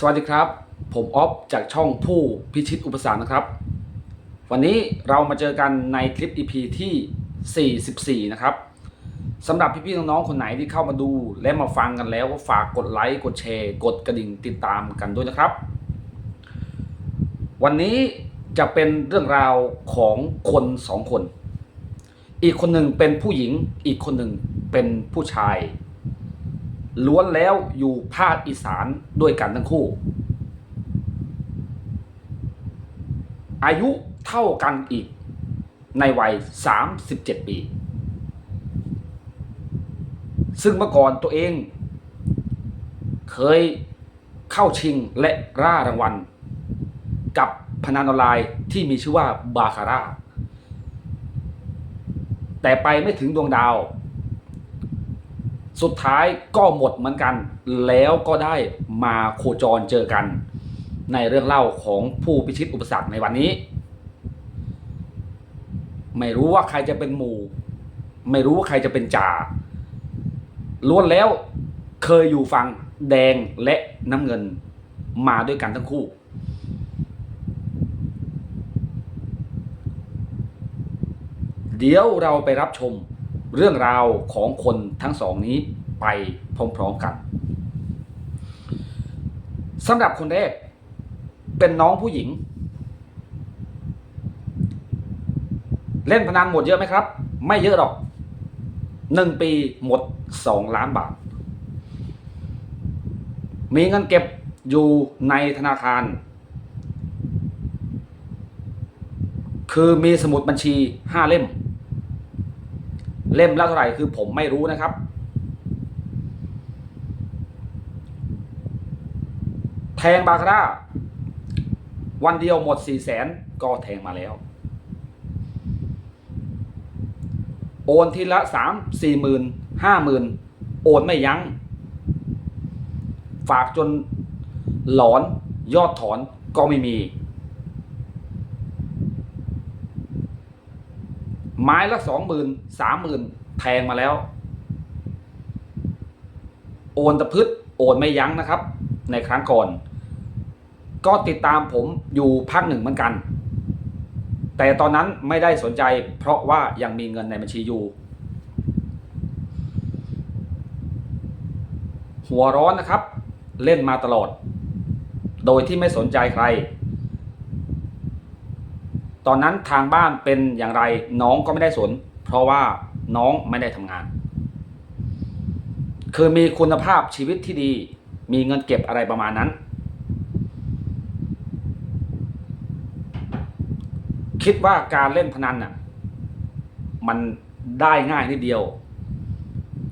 สวัสดีครับ ผมออฟจากช่องผู้พิชิตอุปสรรคนะครับ วันนี้เรามาเจอกันในคลิป EP ที่ 44 นะครับสำหรับพี่ๆน้องๆคนไหนที่เข้ามาดู และมาฟังกันแล้วก็ฝากกดไลค์กดแชร์ กดกระดิ่งติดตามกันด้วยนะครับ วันนี้จะเป็นเรื่องราวของคนสองคน อีกคนหนึ่งเป็นผู้หญิงอีกคนหนึ่งเป็นผู้ชาย ล้วนแล้วอยู่ภาคอีสานด้วยกันทั้งคู่ อายุเท่ากันอีกในวัย 37 ปี ซึ่งเมื่อก่อนตัวเอง เคยเข้าชิงและร่ารางวัล กับพนันออนไลน์ที่มีชื่อว่าบาคาร่า แต่ไปไม่ถึงดวงดาว สุดท้ายก็หมดเหมือนกัน แล้วก็ได้มาโคจรเจอกัน ในเรื่องเล่าของผู้พิชิตอุปสรรคในวันนี้ ไม่รู้ว่าใครจะเป็นหมู่ ไม่รู้ว่าใครจะเป็นจ่าล้วนแล้วเคยอยู่ฝั่งแดงและน้ำเงินมาด้วยกันทั้งคู่ เดี๋ยวเราไปรับชม เรื่องราวของคนทั้งสองนี้ไปพร้อมๆกันสำหรับคนแรกเป็นน้องผู้หญิง เล่นพนันหมดเยอะไหมครับ ไม่เยอะหรอกหนึ่งปีหมดสองล้านบาท มีเงินเก็บอยู่ในธนาคาร คือมีสมุดบัญชีห้าเล่ม เล่มละเท่าไหร่คือผมไม่รู้นะครับ แทงบาคาร่าวันเดียวหมดสี่แสนก็แทงมาแล้ว โอนทีละสามสี่หมื่นห้าหมื่นโอนไม่ยัง้ง ฝากจนหลอนยอดถอนก็ไม่มี ไม้ละสองหมื่นสามหมื่นแทงมาแล้ว โอนตะพึดโอนไม่ยั้งนะครับ ในครั้งก่อน ก็ติดตามผมอยู่พักหนึ่งเหมือนกัน แต่ตอนนั้นไม่ได้สนใจเพราะว่ายังมีเงินในบัญชีอยู่ หัวร้อนนะครับ เล่นมาตลอด โดยที่ไม่สนใจใคร ตอนนั้นทางบ้านเป็นอย่างไรน้องก็ไม่ได้สน เพราะว่าน้องไม่ได้ทำงาน คือมีคุณภาพชีวิตที่ดี มีเงินเก็บอะไรประมาณนั้น คิดว่าการเล่นพนันน่ะมันได้ง่ายนิดเดียว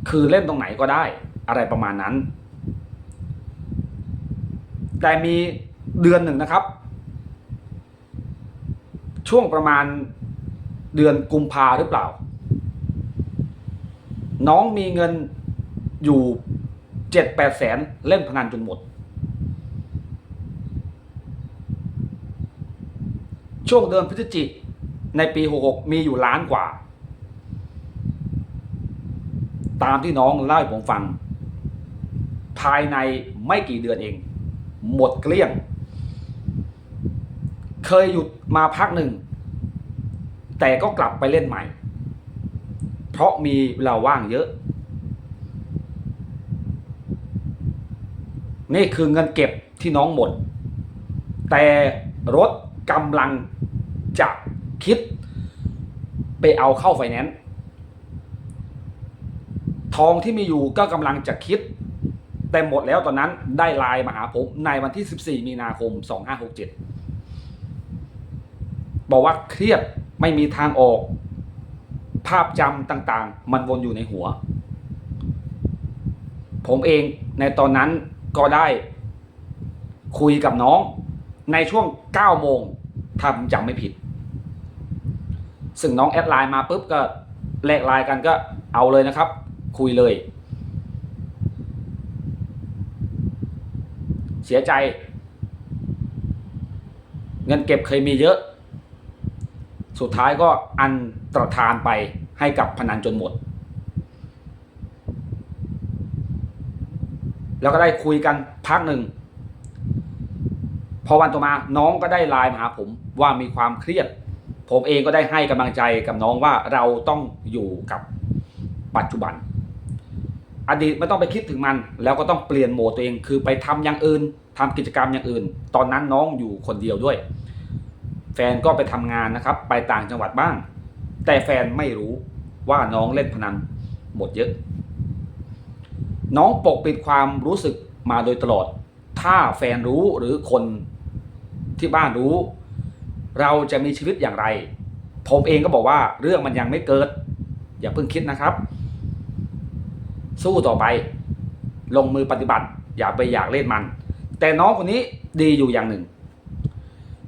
คือเล่นตรงไหนก็ได้อะไรประมาณนั้น แต่มีเดือนหนึ่งนะครับ ช่วงประมาณเดือนกุมภาหรือเปล่า น้องมีเงินอยู่เจ็ดแปดแสนเล่นพนันจนหมด ช่วงเดือนพฤศจิกในปี66มีอยู่ล้านกว่า ตามที่น้องเล่าให้ผมฟัง ภายในไม่กี่เดือนเอง หมดเกลี้ยง เคยหยุดมาพักหนึ่ง แต่ก็กลับไปเล่นใหม่ เพราะมีเวลาว่างเยอะ นี่คือเงินเก็บที่น้องหมด แต่รถกำลังจะคิดไปเอาเข้าไฟแนนซ์ทองที่มีอยู่ก็กำลังจะคิด แต่หมดแล้วตอนนั้นได้ไลน์มาหาผมในวันที่ 14 มีนาคม 2567 บอกว่าเครียดไม่มีทางออก ภาพจำต่างๆ มันวนอยู่ในหัว ผมเองในตอนนั้นก็ได้คุยกับน้องในช่วง 9 โมงถ้าผมจำไม่ผิด ซึ่งน้องแอดไลน์มาปุ๊บก็แลกไลน์กันก็เอาเลยนะครับ คุยเลย เสียใจ เงินเก็บเคยมีเยอะ สุดท้ายก็อันตรธานไปให้กับพนันจนหมด แล้วก็ได้คุยกันพักหนึ่ง พอวันต่อมาน้องก็ได้ไลน์มาหาผมว่ามีความเครียด ผมเองก็ได้ให้กำลังใจกับน้องว่าเราต้องอยู่กับปัจจุบัน อดีตไม่ต้องไปคิดถึงมัน แล้วก็ต้องเปลี่ยนโหมดตัวเองคือไปทำอย่างอื่นทำกิจกรรมอย่างอื่น ตอนนั้นน้องอยู่คนเดียวด้วย แฟนก็ไปทำงานนะครับ ไปต่างจังหวัดบ้าง แต่แฟนไม่รู้ว่าน้องเล่นพนันหมดเยอะ น้องปกปิดความรู้สึกมาโดยตลอด ถ้าแฟนรู้หรือคนที่บ้านรู้ เราจะมีชีวิตอย่างไร ผมเองก็บอกว่าเรื่องมันยังไม่เกิด อย่าเพิ่งคิดนะครับ สู้ต่อไป ลงมือปฏิบัติ อย่าไปอยากเล่นมัน แต่น้องคนนี้ดีอยู่อย่างหนึ่ง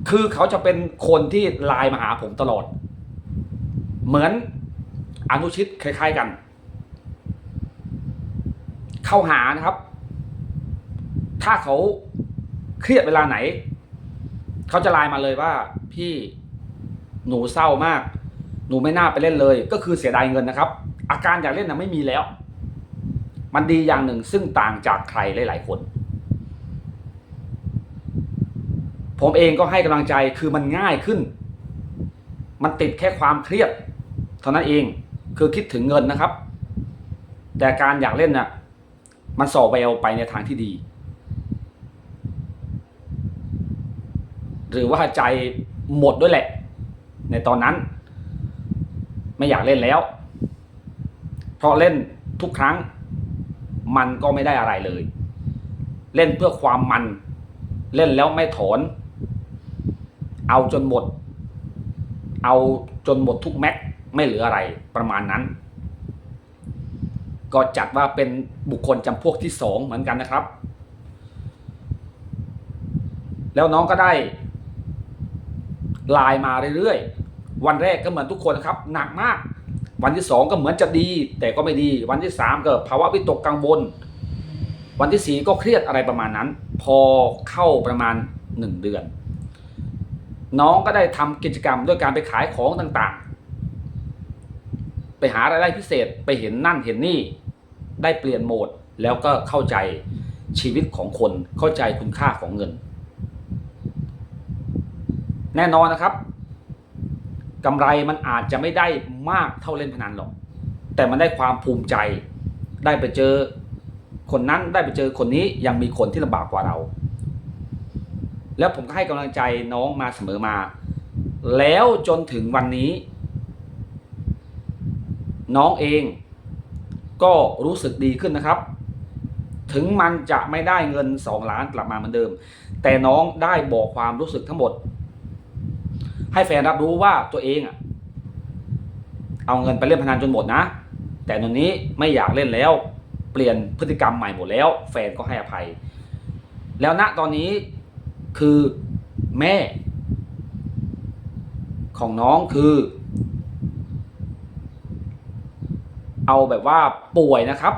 คือเขาจะเป็นคนที่ไลน์มาหาผมตลอด เหมือนอนุชิตคล้าย ๆกัน เข้าหานะครับ ถ้าเขาเครียดเวลาไหน เขาจะไลน์มาเลยว่า พี่หนูเศร้ามาก หนูไม่น่าไปเล่นเลย ก็คือเสียดายเงินนะครับ อาการอยากเล่นนะไม่มีแล้ว มันดีอย่างหนึ่งซึ่งต่างจากใครหลาย ๆ คน ผมเองก็ให้กำลังใจคือมันง่ายขึ้น มันติดแค่ความเครียดเท่านั้นเองคือคิดถึงเงินนะครับ แต่การอยากเล่นน่ะมันส่อแววไปในทางที่ดี หรือว่าใจหมดด้วยแหละ ในตอนนั้น ไม่อยากเล่นแล้ว เพราะเล่นทุกครั้ง มันก็ไม่ได้อะไรเลย เล่นเพื่อความมัน เล่นแล้วไม่ถอน เอาจนหมด เอาจนหมดทุกแม็กไม่เหลืออะไรประมาณนั้น ก็จัดว่าเป็นบุคคลจำพวกที่สองเหมือนกันนะครับ แล้วน้องก็ได้ไลน์มาเรื่อยๆ วันแรกก็เหมือนทุกคนนะครับ หนักมาก วันที่สองก็เหมือนจะดี แต่ก็ไม่ดี วันที่สามก็ภาวะวิตกกังวล วันที่สี่ก็เครียดอะไรประมาณนั้น พอเข้าประมาณหนึ่งเดือน น้องก็ได้ทำกิจกรรมด้วยการไปขายของต่างๆ ไปหารายได้พิเศษไปเห็นนั่นเห็นนี่ ได้เปลี่ยนโหมดแล้วก็เข้าใจชีวิตของคนเข้าใจคุณค่าของเงิน แน่นอนนะครับกำไรมันอาจจะไม่ได้มากเท่าเล่นพนันหรอก แต่มันได้ความภูมิใจ ได้ไปเจอคนนั้นได้ไปเจอคนนี้ยังมีคนที่ลำบากกว่าเรา แล้วผมก็ให้กำลังใจน้องมาเสมอมา แล้วจนถึงวันนี้ น้องเองก็รู้สึกดีขึ้นนะครับ ถึงมันจะไม่ได้เงินสองล้านกลับมาเหมือนเดิม แต่น้องได้บอกความรู้สึกทั้งหมด ให้แฟนรับรู้ว่าตัวเองอะเอาเงินไปเล่นพนันจนหมดนะ แต่ตอนนี้ไม่อยากเล่นแล้ว เปลี่ยนพฤติกรรมใหม่หมดแล้ว แฟนก็ให้อภัย แล้วณตอนนี้ คือแม่ ของน้องคือ เอาแบบว่าป่วยนะครับ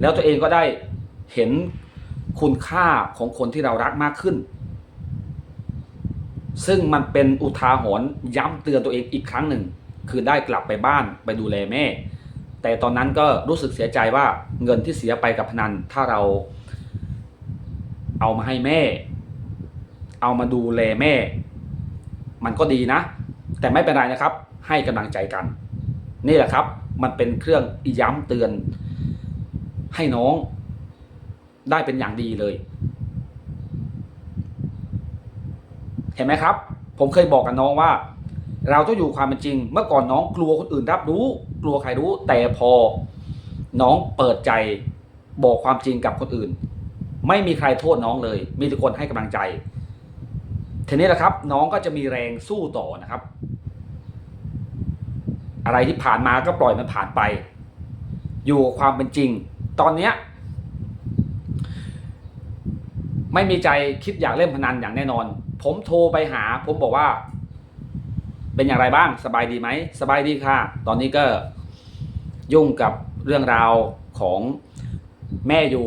แล้วตัวเองก็ได้เห็นคุณค่าของคนที่เรารักมากขึ้น ซึ่งมันเป็นอุทาหรณ์ย้ำเตือนตัวเองอีกครั้งหนึ่ง คือได้กลับไปบ้านไปดูแลแม่ แต่ตอนนั้นก็รู้สึกเสียใจว่าเงินที่เสียไปกับพนันถ้าเรา เอามาให้แม่ เอามาดูแลแม่ มันก็ดีนะ แต่ไม่เป็นไรนะครับ ให้กำลังใจกัน นี่แหละครับ มันเป็นเครื่องย้ำเตือน ให้น้องได้เป็นอย่างดีเลย เห็นไหมครับ ผมเคยบอกกับน้องว่า เราต้องอยู่ความเป็นจริง เมื่อก่อนน้องกลัวคนอื่นรับรู้ กลัวใครรู้ แต่พอ น้องเปิดใจบอกความจริงกับคนอื่น ไม่มีใครโทษน้องเลย มีทุกคนให้กำลังใจทีนี้แหละครับ น้องก็จะมีแรงสู้ต่อนะครับ อะไรที่ผ่านมาก็ปล่อยมันผ่านไป อยู่กับความเป็นจริง ตอนเนี้ยไม่มีใจคิดอยากเล่นพนันอย่างแน่นอน ผมโทรไปหา ผมบอกว่า เป็นอย่างไรบ้างสบายดีไหมสบายดีค่ะ ตอนนี้ก็ยุ่งกับเรื่องราวของแม่อยู่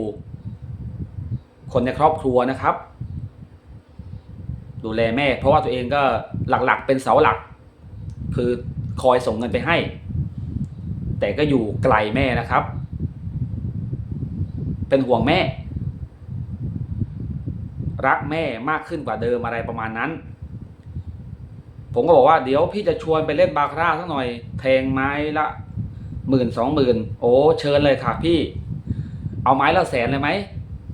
คนในครอบครัวนะครับ ดูแลแม่ เพราะว่าตัวเองก็หลักๆ เป็นเสาหลัก คือคอยส่งเงินไปให้ แต่ก็อยู่ไกลแม่นะครับ เป็นห่วงแม่ รักแม่มากขึ้นกว่าเดิมอะไรประมาณนั้น ผมก็บอกว่าเดี๋ยวพี่จะชวนไปเล่นบาคาร่าสักหน่อย แทงไม้ละหมื่นสองหมื่นโอ้เชิญเลยค่ะพี่ เอาไม้ละแสนเลยไหม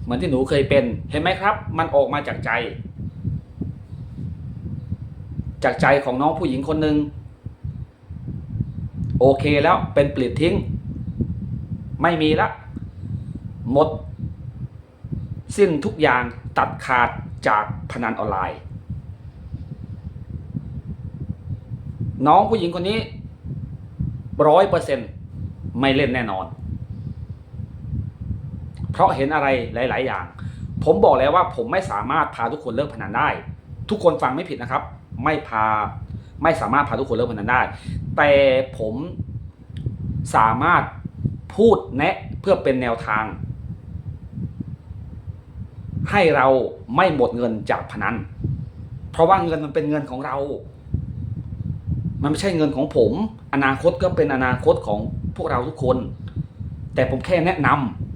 มือนที่หนูเคยเป็น เห็นไหมครับ มันออกมาจากใจ จากใจของน้องผู้หญิงคนหนึ่งโอเคแล้วเป็นปลิดทิ้ง ไม่มีละ หมด สิ้นทุกอย่างตัดขาดจากพนันออนไลน์ น้องผู้หญิงคนนี้ร้อยเปอร์เซ็นไม่เล่นแน่นอน ราะเห็นอะไรหลาย ๆ อย่าง ผมบอกแล้วว่าผมไม่สามารถพาทุกคนเลิกพนันได้ ทุกคนฟังไม่ผิดนะครับ ไม่พาไม่สามารถพาทุกคนเลิกพนันได้ แต่ผมสามารถพูดแนะเพื่อเป็นแนวทาง ให้เราไม่หมดเงินจากพนัน เพราะว่าเงินมันเป็นเงินของเรา มันไม่ใช่เงินของผม อนาคตก็เป็นอนาคตของพวกเราทุกคน แต่ผมแค่แนะนำ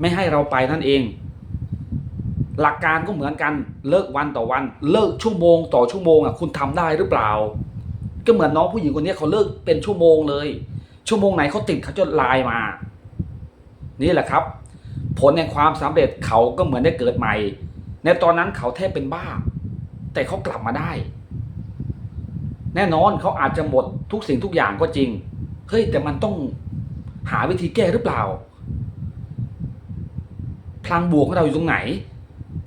ไม่ให้เราไปนั่นเอง หลักการก็เหมือนกันเลิกวันต่อวัน เลิกชั่วโมงต่อชั่วโมงอะคุณทำได้หรือเปล่า ก็เหมือนน้องผู้หญิงคนนี้เขาเลิกเป็นชั่วโมงเลย ชั่วโมงไหนเขาติดเขาจะไลน์มา นี่แหละครับ ผลแห่งความสำเร็จเขาก็เหมือนได้เกิดใหม่ ในตอนนั้นเขาแทบเป็นบ้า แต่เขากลับมาได้ แน่นอนเขาอาจจะหมดทุกสิ่งทุกอย่างก็จริงเฮ้ยแต่มันต้องหาวิธีแก้หรือเปล่า พลังบวกของเราอยู่ตรงไหน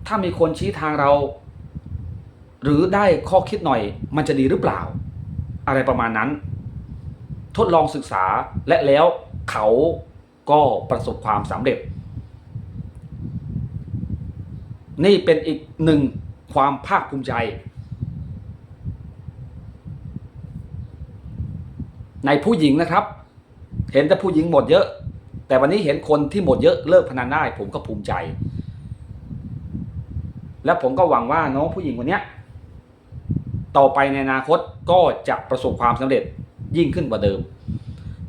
ถ้ามีคนชี้ทางเรา หรือได้ข้อคิดหน่อยมันจะดีหรือเปล่า อะไรประมาณนั้น ทดลองศึกษาและแล้วเขาก็ประสบความสำเร็จ นี่เป็นอีกหนึ่งความภาคภูมิใจ ในผู้หญิงนะครับ เห็นแต่ผู้หญิงหมดเยอะ แต่วันนี้เห็นคนที่หมดเยอะเลิกพนันได้ ผมก็ภูมิใจ และผมก็หวังว่าน้องผู้หญิงคนนี้ต่อไปในอนาคตก็จะประสบความสำเร็จยิ่งขึ้นกว่าเดิม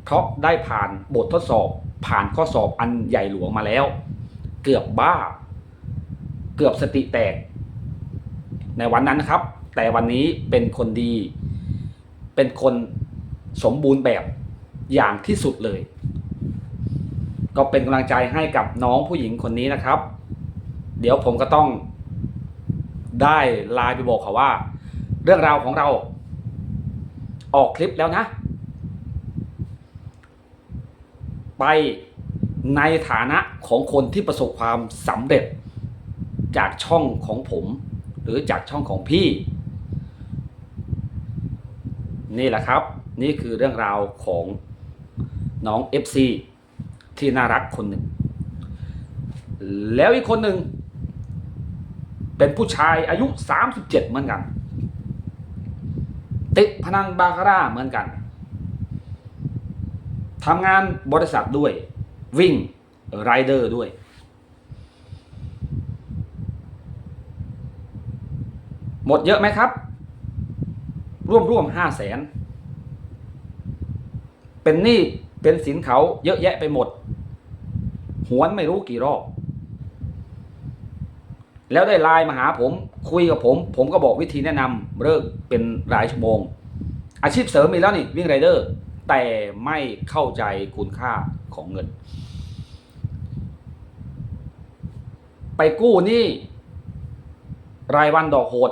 เพราะได้ผ่านบททดสอบผ่านข้อสอบอันใหญ่หลวงมาแล้ว เกือบบ้า เกือบสติแตก ในวันนั้นนะครับ แต่วันนี้เป็นคนดี เป็นคนสมบูรณ์แบบอย่างที่สุดเลย ก็เป็นกำลังใจให้กับน้องผู้หญิงคนนี้นะครับ เดี๋ยวผมก็ต้องได้ไลน์ไปบอกเขาว่า เรื่องราวของเรา ออกคลิปแล้วนะ ไปในฐานะของคนที่ประสบความสำเร็จ จากช่องของผม หรือจากช่องของพี่ นี่แหละครับ นี่คือเรื่องราวของน้อง FC ที่น่ารักคนหนึ่ง แล้วอีกคนหนึ่ง เป็นผู้ชายอายุ 37 เหมือนกัน ติดพนันบาคาร่าเหมือนกันทำงานบริษัทด้วย วิ่งไรเดอร์ด้วย หมดเยอะไหมครับ ร่วมร่วมห้าแสนเป็นหนี้เป็นสินเขาเยอะแยะไปหมด วนไม่รู้กี่รอบ แล้วได้ไลน์มาหาผมคุยกับผม ผมก็บอกวิธีแนะนำเลิกเป็นรายชั่วโมง อาชีพเสริมมีแล้วนี่วิ่งไรเดอร์ แต่ไม่เข้าใจคุณค่าของเงิน ไปกู้หนี่รายวันดอกโหด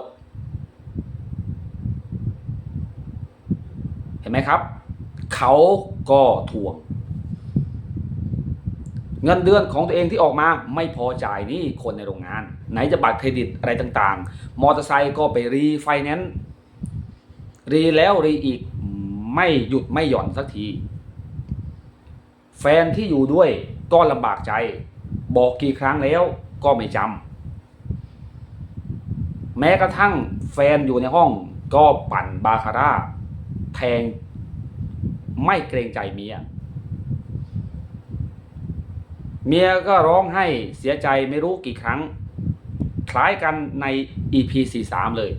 เห็นไหมครับ เขาก็ทวง เงินเดือนของตัวเองที่ออกมาไม่พอจ่ายนี่คนในโรงงาน ไหนจะบัตรเครดิตอะไรต่างๆ มอเตอร์ไซค์ก็ไปรีไฟแนนซ์รีแล้วรีอีกไม่หยุดไม่หย่อนสักที แฟนที่อยู่ด้วยก็ลำบากใจ บอกกี่ครั้งแล้วก็ไม่จำแม้กระทั่งแฟนอยู่ในห้องก็ปั่นบาคาร่าแทงไม่เกรงใจเมีย เมียก็ร้องให้เสียใจไม่รู้กี่ครั้ง คล้ายกันใน EP 43เลย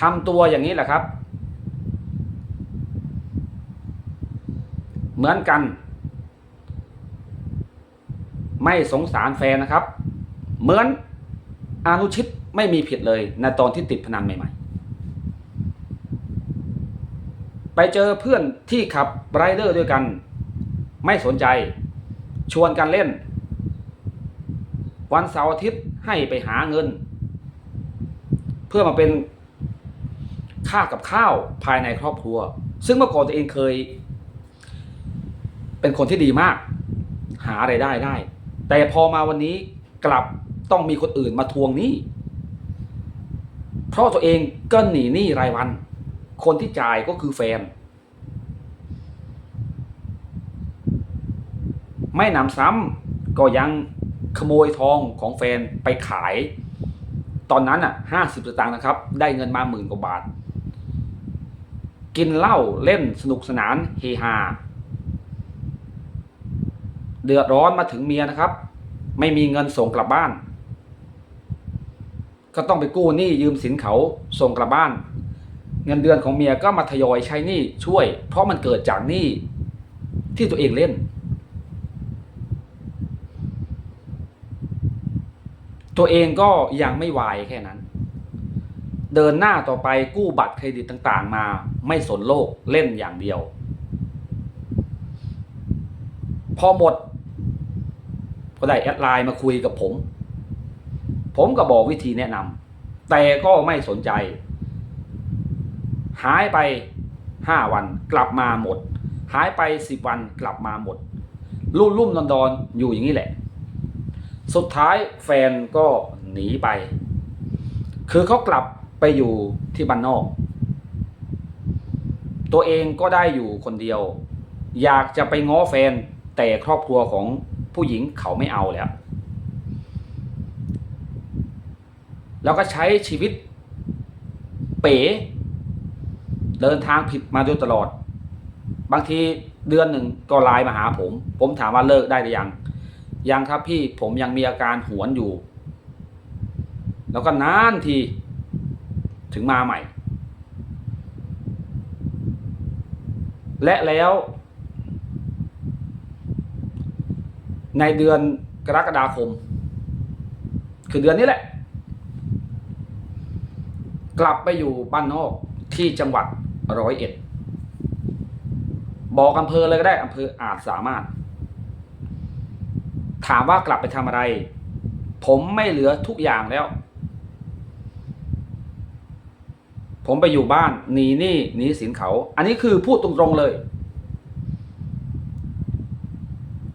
ทำตัวอย่างนี้แหละครับ เหมือนกัน ไม่สงสารแฟนนะครับ เหมือนอนุชิตไม่มีผิดเลยในตอนที่ติดพนันใหม่ๆ ไปเจอเพื่อนที่ขับไรเดอร์ด้วยกัน ไม่สนใจ ชวนกันเล่น วันเสาร์อาทิตย์ให้ไปหาเงิน เพื่อมาเป็นค่ากับข้าวภายในครอบครัว ซึ่งเมื่อก่อนตัวเองเคย เป็นคนที่ดีมาก หาไรายได้ได้ แต่พอมาวันนี้กลับต้องมีคนอื่นมาทวงหนี้เพราะตัวเองก็หนีหนี้รายวัน คนที่จ่ายก็คือแฟน ไม่นำซ้ำก็ยังขโมยทองของแฟนไปขาย ตอนนั้นอะห้าสิบสตางค์นะครับ ได้เงินมาหมื่นกว่าบาท กินเหล้าเล่นสนุกสนานเฮฮาเดือดร้อนมาถึงเมียนะครับ ไม่มีเงินส่งกลับบ้าน ก็ต้องไปกู้หนี้ยืมสินเขาส่งกลับบ้าน เงินเดือนของเมียก็มาทยอยใช้หนี้ช่วย เพราะมันเกิดจากหนี้ที่ตัวเองเล่น ตัวเองก็ยังไม่วายแค่นั้น เดินหน้าต่อไปกู้บัตรเครดิตต่างๆ มาไม่สนโลกเล่นอย่างเดียว พอหมด ก็ได้แอดไลน์มาคุยกับผม ผมก็บอกวิธีแนะนำแต่ก็ไม่สนใจ หายไปห้าวันกลับมาหมด หายไปสิบวันกลับมาหมดรุ่มรุ่มดอนดอนอยู่อย่างนี้แหละ สุดท้ายแฟนก็หนีไป คือเขากลับไปอยู่ที่บ้านนอก ตัวเองก็ได้อยู่คนเดียว อยากจะไปง้อแฟนแต่ครอบครัวของผู้หญิงเขาไม่เอาแล้ว แล้วก็ใช้ชีวิตเป๋ เดินทางผิดมาโดยตลอด บางทีเดือนหนึ่งก็ไลน์มาหาผม ผมถามว่าเลิกได้หรือยัง ยังครับพี่ผมยังมีอาการหวนอยู่ แล้วก็นานที ถึงมาใหม่ และแล้ว ในเดือนกรกฎาคม คือเดือนนี้แหละ กลับไปอยู่บ้านนอกที่จังหวัดร้อยเอ็ด บอกอำเภอเลยก็ได้อำเภออาจสามารถ ถามว่ากลับไปทำอะไร ผมไม่เหลือทุกอย่างแล้ว ผมไปอยู่บ้านหนีหนี้หนีสินเขา อันนี้คือพูดตรงๆเลย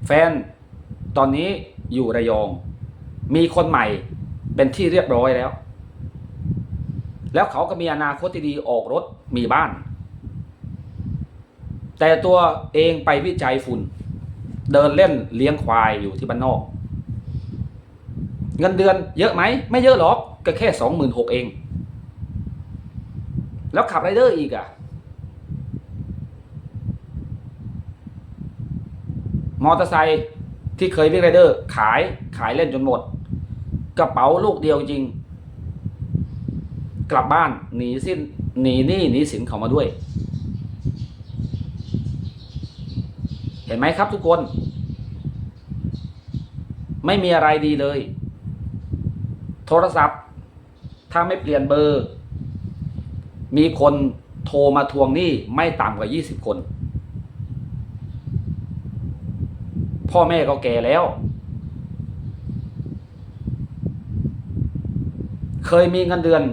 แฟนตอนนี้อยู่ระยอง มีคนใหม่เป็นที่เรียบร้อยแล้ว แล้วเขาก็มีอนาคตที่ดีออกรถมีบ้าน แต่ตัวเองไปวิจัยฝุ่น เดินเล่นเลี้ยงควายอยู่ที่บ้านนอก เงินเดือนเยอะไหม ไม่เยอะหรอก ก็แค่สองหมื่นหกเอง แล้วขับไรเดอร์อีกอะ่ะ มอเตอร์ไซค์ที่เคยวิ่งไรเดอร์ ขายขายเล่นจนหมด กระเป๋าลูกเดียวจริง กลับบ้านหนีสิ้นหนีหนี้หนีสินเขามาด้วย ห็นไหมครับทุกคน ไม่มีอะไรดีเลย โทรศัพท์ ถ้าไม่เปลี่ยนเบอร์ มีคนโทรมาทวงหนี้ไม่ต่ำกว่า 20 คน พ่อแม่ก็แก่แล้ว เคยมีเงินเดือน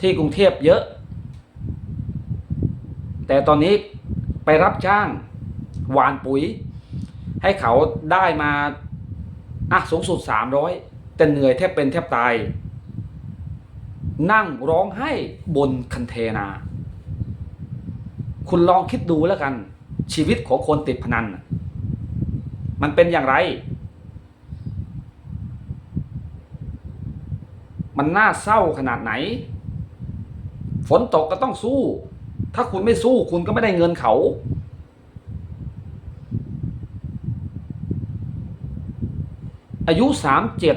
ที่กรุงเทพเยอะ แต่ตอนนี้ ไปรับจ้างหวานปุ๋ย ให้เขาได้มาอะสูงสุดสามร้อยแต่เหนื่อยแทบเป็นแทบตาย นั่งร้องไห้บนคันเทนา คุณลองคิดดูแล้วกัน ชีวิตของคนติดพนัน มันเป็นอย่างไร มันน่าเศร้าขนาดไหน ฝนตกก็ต้องสู้ ถ้าคุณไม่สู้คุณก็ไม่ได้เงินเขา อายุสามเจ็ด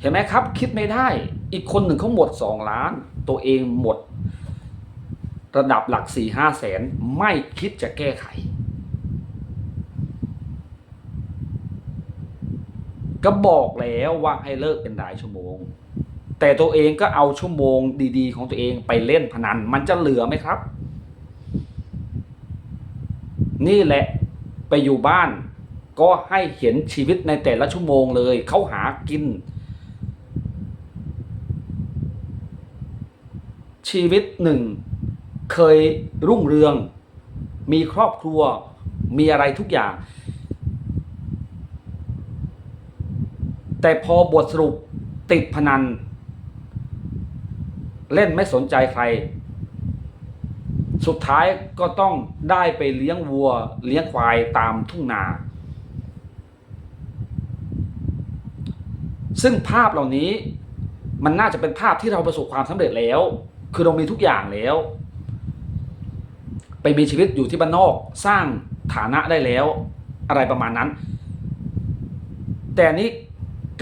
เห็นไหมครับ คิดไม่ได้ อีกคนหนึ่งเขาหมดสองล้าน ตัวเองหมด ระดับหลักสี่ห้าแสน ไม่คิดจะแก้ไข ก็บอกแล้วว่าให้เลิกเป็นรายชั่วโมง แต่ตัวเองก็เอาชั่วโมงดี ๆ ของตัวเองไปเล่นพนัน มันจะเหลือไหมครับ นี่แหละไปอยู่บ้าน ก็ให้เห็นชีวิตในแต่ละชั่วโมงเลยเขาหากิน ชีวิตหนึ่ง เคยรุ่งเรือง มีครอบครัวมีอะไรทุกอย่าง แต่พอบทสรุปติดพนัน เล่นไม่สนใจใคร สุดท้ายก็ต้องได้ไปเลี้ยงวัว เลี้ยงควายตามทุ่งนา ซึ่งภาพเหล่านี้มันน่าจะเป็นภาพที่เราประสบความสำเร็จแล้ว คือเรามีทุกอย่างแล้ว ไปมีชีวิตอยู่ที่บ้านนอกสร้างฐานะได้แล้ว อะไรประมาณนั้น แต่นี้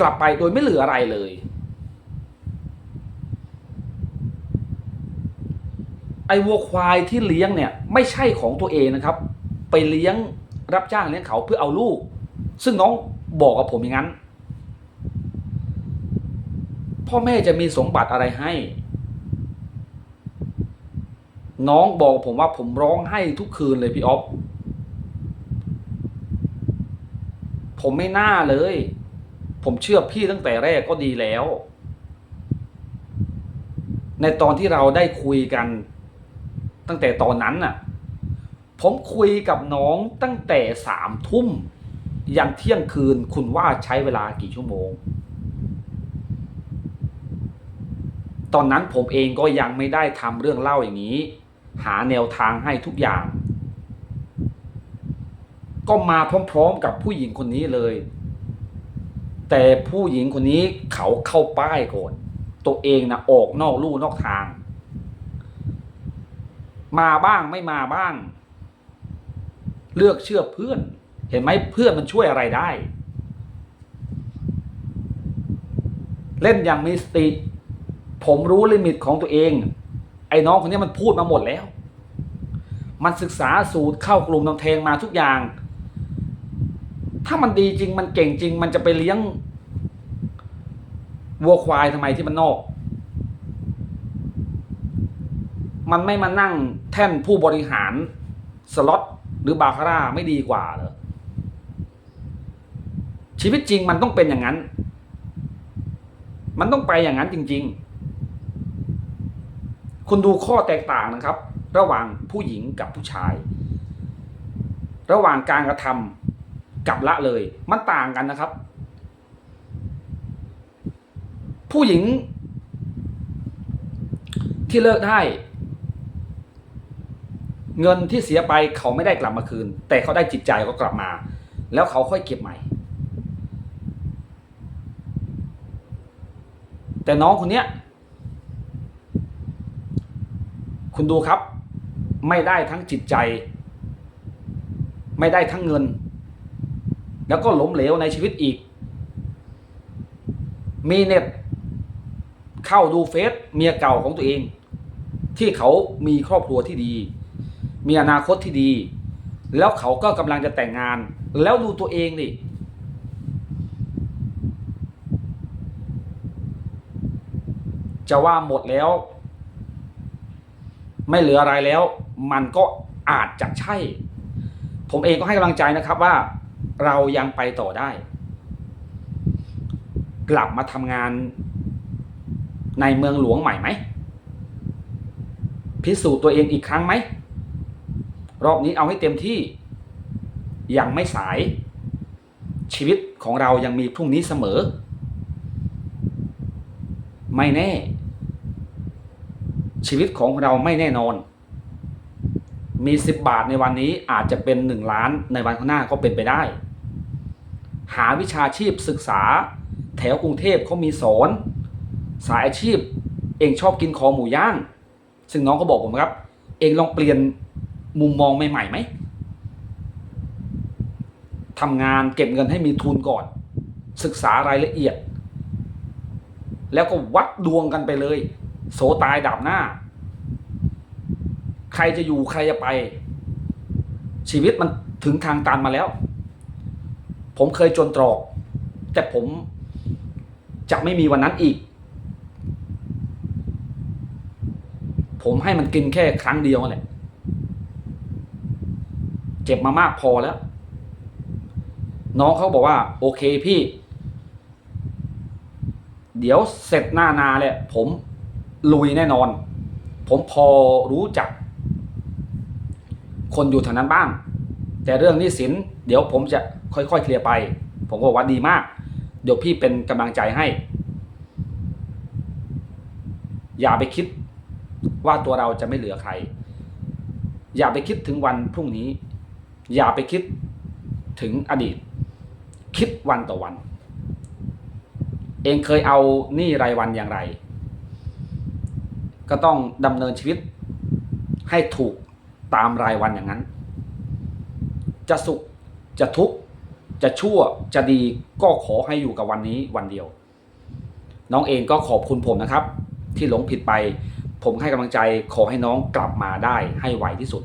กลับไปโดยไม่เหลืออะไรเลย ไอ้ วัวควายที่เลี้ยงเนี่ยไม่ใช่ของตัวเองนะครับ ไปเลี้ยงรับจ้างเลี้ยงเขาเพื่อเอาลูก ซึ่งน้องบอกกับผมอย่างนั้น พ่อแม่จะมีสมบัติอะไรให้ น้องบอกผมว่าผมร้องไห้ทุกคืนเลยพี่ออฟผมไม่น่าเลย ผมเชื่อพี่ตั้งแต่แรกก็ดีแล้ว ในตอนที่เราได้คุยกัน ตั้งแต่ตอนนั้นน่ะ ผมคุยกับน้องตั้งแต่สามทุ่มยันเที่ยงคืนคุณว่าใช้เวลากี่ชั่วโมง ตอนนั้นผมเองก็ยังไม่ได้ทำเรื่องเล่าอย่างนี้ หาแนวทางให้ทุกอย่าง ก็มาพร้อมๆกับผู้หญิงคนนี้เลย แต่ผู้หญิงคนนี้เขาเข้าป้ายก่อน ตัวเองนะออกนอกลู่นอกทาง มาบ้างไม่มาบ้าง เลือกเชื่อเพื่อน เห็นไหมเพื่อนมันช่วยอะไรได้ เล่นอย่างมีสติ ผมรู้ลิมิตของตัวเอง ไอ้น้องคนนี้มันพูดมาหมดแล้ว มันศึกษาสูตรเข้ากลุ่มนำแทงมาทุกอย่าง ถ้ามันดีจริงมันเก่งจริง มันจะไปเลี้ยงวัวควายทำไมที่มันนอก มันไม่มานั่งแท่นผู้บริหารสล็อตหรือบาคาร่าไม่ดีกว่าเหรอชีวิตจริงมันต้องเป็นอย่างนั้น มันต้องไปอย่างนั้นจริง ๆ คุณดูข้อแตกต่างนะครับ ระหว่างผู้หญิงกับผู้ชาย ระหว่างการกระทำกับละเลย มันต่างกันนะครับ ผู้หญิงที่เลิกได้ เงินที่เสียไปเขาไม่ได้กลับมาคืน แต่เขาได้จิตใจก็กลับมา แล้วเขาค่อยเก็บใหม่ แต่น้องคนเนี้ย คุณดูครับ ไม่ได้ทั้งจิตใจ ไม่ได้ทั้งเงิน แล้วก็ล้มเหลวในชีวิตอีก มีเน็ตเข้าดูเฟซเมียเก่าของตัวเอง ที่เขามีครอบครัวที่ดี มีอนาคตที่ดี แล้วเขาก็กำลังจะแต่งงาน แล้วดูตัวเองดิจะว่าหมดแล้ว ไม่เหลืออะไรแล้ว มันก็อาจจะใช่ ผมเองก็ให้กำลังใจนะครับว่าเรายังไปต่อได้ กลับมาทำงานในเมืองหลวงใหม่ไหมพิสูจน์ตัวเองอีกครั้งไหม รอบนี้เอาให้เต็มที่ยังไม่สาย ชีวิตของเรายังมีพรุ่งนี้เสมอ ไม่แน่ ชีวิตของเราไม่แน่นอน มีสิบบาทในวันนี้อาจจะเป็นหนึ่งล้านในวันข้างหน้าก็เป็นไปได้ หาวิชาชีพศึกษา แถวกรุงเทพเขามีสอน สายอาชีพเองชอบกินคอหมูย่าง ซึ่งน้องก็บอกผมครับ เองลองเปลี่ยน มุมมองใหม่ๆไหมทำงานเก็บเงินให้มีทุนก่อน ศึกษารายละเอียด แล้วก็วัดดวงกันไปเลย โสตายดับหน้า ใครจะอยู่ใครจะไป ชีวิตมันถึงทางตันมาแล้ว ผมเคยจนตรอก แต่ผมจะไม่มีวันนั้นอีก ผมให้มันกินแค่ครั้งเดียวแหละ เจ็บมามากพอแล้ว น้องเขาบอกว่า โอเคพี่ เดี๋ยวเสร็จหน้านาเลยผมลุยแน่นอน ผมพอรู้จัก คนอยู่แถวนั้นบ้าง แต่เรื่องนี้สินเดี๋ยวผมจะค่อยๆเคลียร์ไป ผมก็บอกว่าดีมาก เดี๋ยวพี่เป็นกำลังใจให้ อย่าไปคิดว่าตัวเราจะไม่เหลือใคร อย่าไปคิดถึงวันพรุ่งนี้ อย่าไปคิดถึงอดีต คิดวันต่อวัน เองเคยเอาหนี้รายวันอย่างไร ก็ต้องดำเนินชีวิต ให้ถูกตามรายวันอย่างนั้น จะสุขจะทุกข์จะชั่วจะดีก็ขอให้อยู่กับวันนี้วันเดียว น้องเองก็ขอบคุณผมนะครับ ที่หลงผิดไป ผมให้กำลังใจขอให้น้องกลับมาได้ให้ไวที่สุด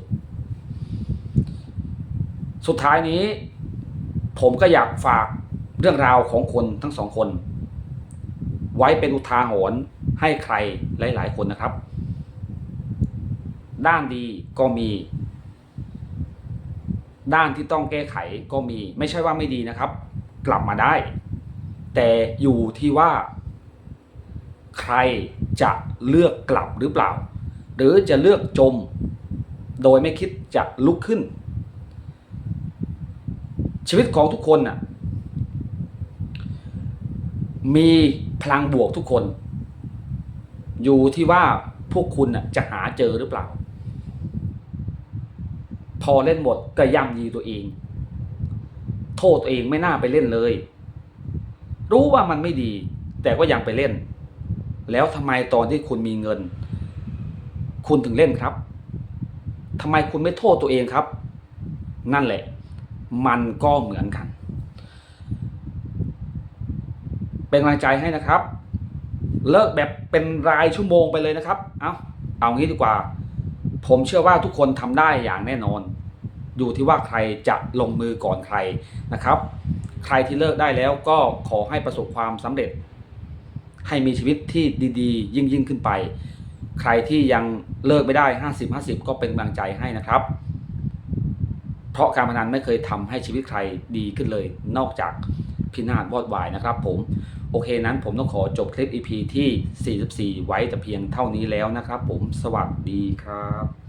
สุดท้ายนี้ ผมก็อยากฝากเรื่องราวของคนทั้งสองคน ไว้เป็นอุทาหรณ์ให้ใครหลาย ๆ คนนะครับ ด้านดีก็มี ด้านที่ต้องแก้ไขก็มี ไม่ใช่ว่าไม่ดีนะครับ กลับมาได้ แต่อยู่ที่ว่า ใครจะเลือกกลับหรือเปล่า หรือจะเลือกจม โดยไม่คิดจะลุกขึ้น ชีวิตของทุกคนน่ะมีพลังบวกทุกคน อยู่ที่ว่าพวกคุณน่ะจะหาเจอหรือเปล่า พอเล่นหมดก็ย่ำยีตัวเอง โทษตัวเองไม่น่าไปเล่นเลย รู้ว่ามันไม่ดี แต่ก็ยังไปเล่น แล้วทำไมตอนที่คุณมีเงิน คุณถึงเล่นครับทำไมคุณไม่โทษตัวเองครับ นั่นแหละ มันก็เหมือนกัน เป็นกำลังใจให้นะครับ เลิกแบบเป็นรายชั่วโมงไปเลยนะครับ เอาเอางี้ดีกว่า ผมเชื่อว่าทุกคนทำได้อย่างแน่นอน อยู่ที่ว่าใครจะลงมือก่อนใครนะครับ ใครที่เลิกได้แล้วก็ขอให้ประสบความสำเร็จ ให้มีชีวิตที่ดีๆ ยิ่งยิ่งขึ้นไป ใครที่ยังเลิกไม่ได้ 50 50 ก็เป็นกำลังใจให้นะครับ เพราะการพนันไม่เคยทำให้ชีวิตใครดีขึ้นเลย นอกจากพินาศวอดวายนะครับผม โอเคนั้นผมต้องขอจบคลิป EP ที่ 44 ไว้แต่เพียงเท่านี้แล้วนะครับผมสวัสดีครับ